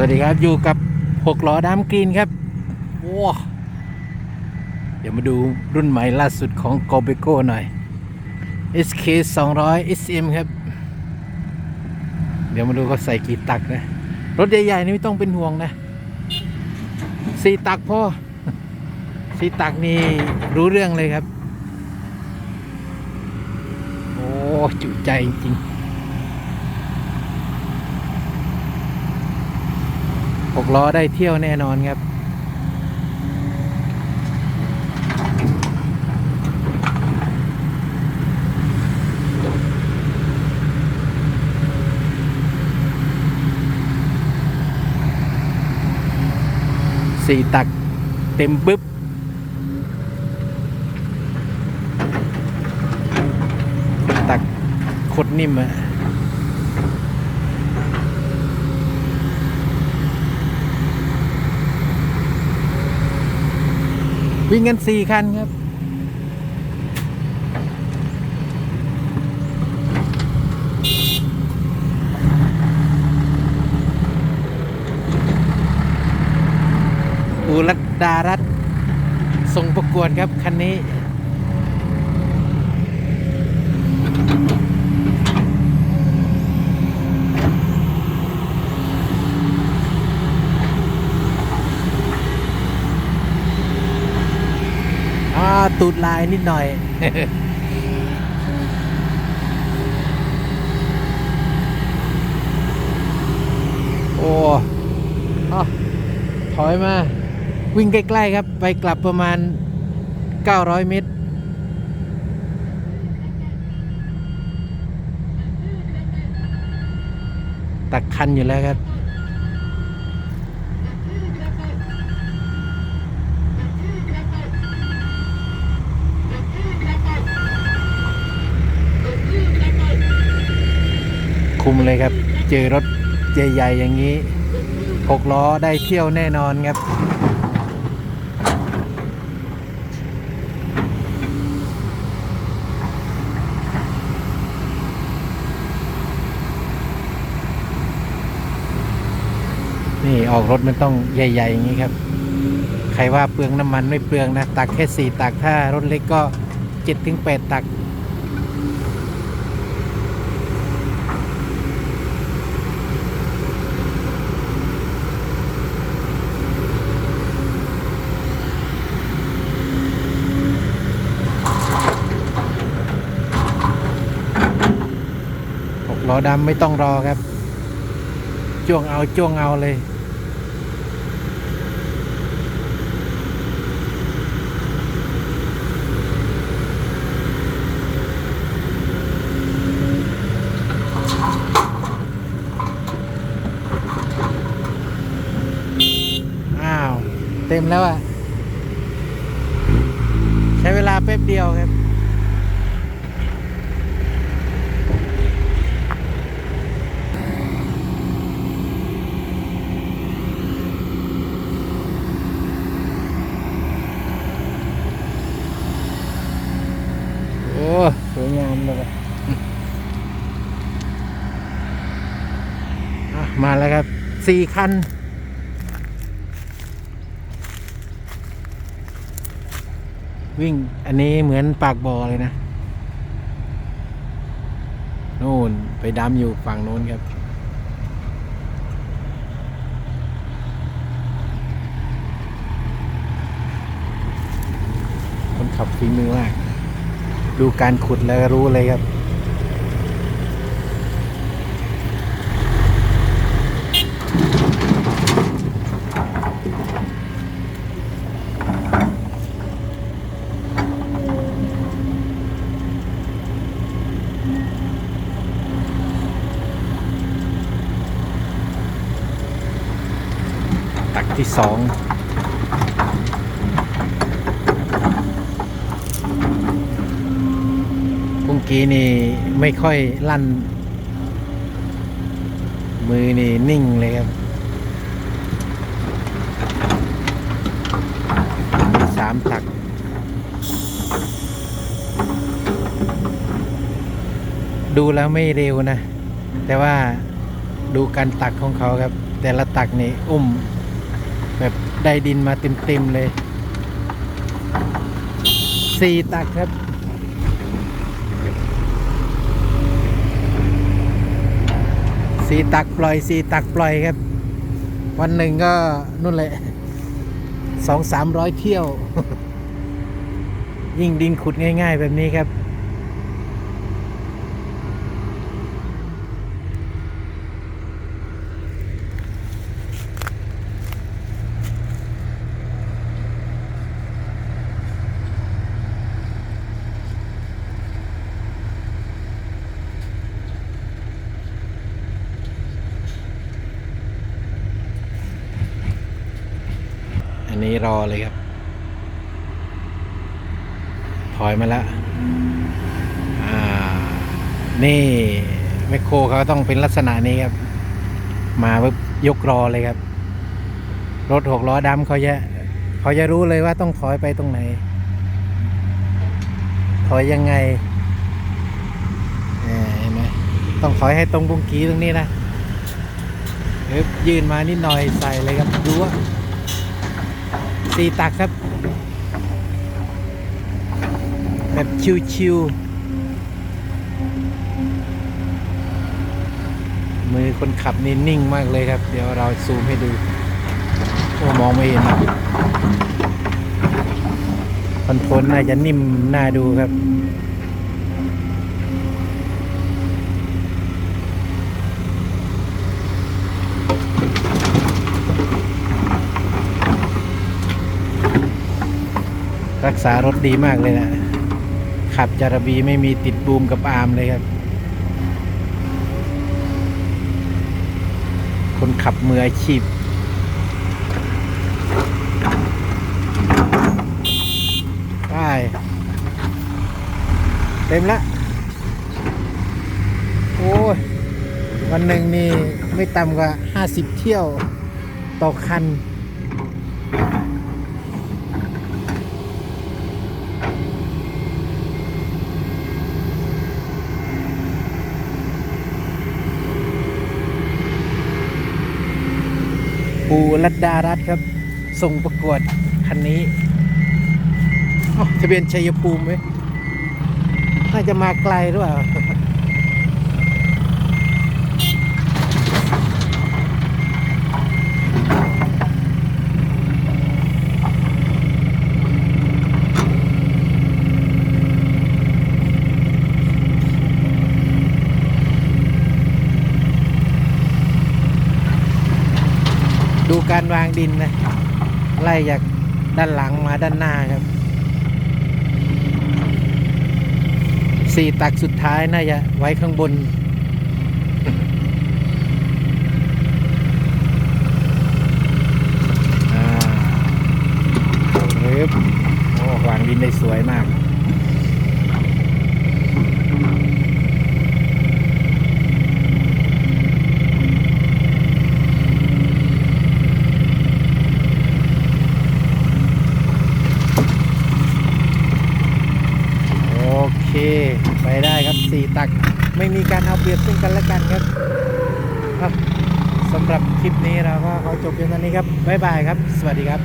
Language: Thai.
วัสดีครับอยู่กับหกล้อดามกรีนครับว้าเดี๋ยวมาดูรุ่นใหม่ล่าสุดของ g o b e c o หน่อย SK 200 SM ครับ เดี๋ยวมาดูเขาใส่กี่ตักนะ รถใหญ่ๆนี่ไม่ต้องเป็นห่วงนะสี่ตักพ่อสี่ตักนี่รู้เรื่องเลยครับ โอ้จุใจจริง หกล้อได้เที่ยวแน่นอนครับ สี่ตักเต็มบึ๊บตักโคตรนิ่มอะ วิ่งกันสี่คันครับ อุรัดดารัตน์ส่งประกวดครับ คันนี้ อ่า ตูดลายนิดหน่อย โอ้อะถอยมา วิ่งใกล้ ๆ ครับ ไปกลับประมาณ 900 เมตรตักคันอยู่แล้วครับ คุมเลยครับ เจอรถใหญ่ๆอย่างนี้หกล้อได้เที่ยวแน่นอนครับ นี่ออกรถมันต้องใหญ่ ๆ อย่างนี้ครับ ใครว่าเปลืองน้ำมันไม่เปลืองนะ ตักแค่สี่ตักถ้ารถเล็กก็เจ็ดถึงแปดตัก ล้อดำไม่ต้องรอครับจ้วงเอาจ้วงเอาเลย อ้าว เต็มแล้วอะใช้เวลาแป๊บเดียวครับ โอ้สวยงามเลยอะมาแล้วครับ สี่คัน วิ่งอันนี้เหมือนปากบ่อเลยนะนู่นไปดำอยู่ฝั่งโน้นครับ คนขับฝีมือมาก ดูการขุดแล้วรู้เลยครับ ตักที่สองเมื่อกี้นี่ไม่ค่อยลั่น มือนี่นิ่งเลยครับมีสามตักดูแล้วไม่เร็วนะ แต่ว่าดูการตักของเขาครับ แต่ละตักนี่อุ้ม แบบได้ดินมาเต็มๆเลยสี่ตักครับ สีตักปล่อยสีตักปล่อยครับ วันหนึ่งก็นู่นแหละสองสามร้อยเที่ยว ยิ่งดินขุดง่าย ๆ แบบนี้ครับ นนี้รอเลยครับ ถอยมาแล้วอ่านี่แมคโครเขาต้องเป็นลักษณะนี้ครับ มาปุ๊บยกรอเลยครับ รถหกล้อดำเขาจะเขาจะรู้เลยว่าต้องถอยไปตรงไหน ถอยยังไงเห็นไหมต้องถอยให้ตรงบุงกีตรงนี้นะเอ๊บยืนมานิดหน่อยใส่เลยครับดูว่า สี่ตักครับ แบบชิวๆมือคนขับนี่นิ่งมากเลยครับ เดี๋ยวเราซูมให้ดูโอ้มองไม่เห็นนะคอนโทรลน่าจะนิ่มน่าดูครับารถดีมากเลยนะขับจารบีไม่มีติดบูมกับอาร์มเลยครับ คนขับมืออาชีพไปเต็มละโอ้ย วันหนึ่งนี่ไม่ต่ำกว่า 50 เที่ยวต่อคัน ปูรัตดารัตน์ครับ ส่งประกวดคันนี้ทะเบียนชัยภูมิไหมน่าจะมาไกลหรือเปล่า ดูการวางดินนะไล่จากด้านหลังมาด้านหน้าครับสี่ตักสุดท้ายน่าจะไว้ข้างบนอ่ารึบโอ้วางดินได้สวยมาก โอเค ไปได้ครับ สี่ตัก ไม่มีการเอาเปรียบซึ่งกันและกันครับสำหรับคลิปนี้เราก็ขอจบเพียงเท่านี้ครับบ๊ายบายครับ สวัสดีครับ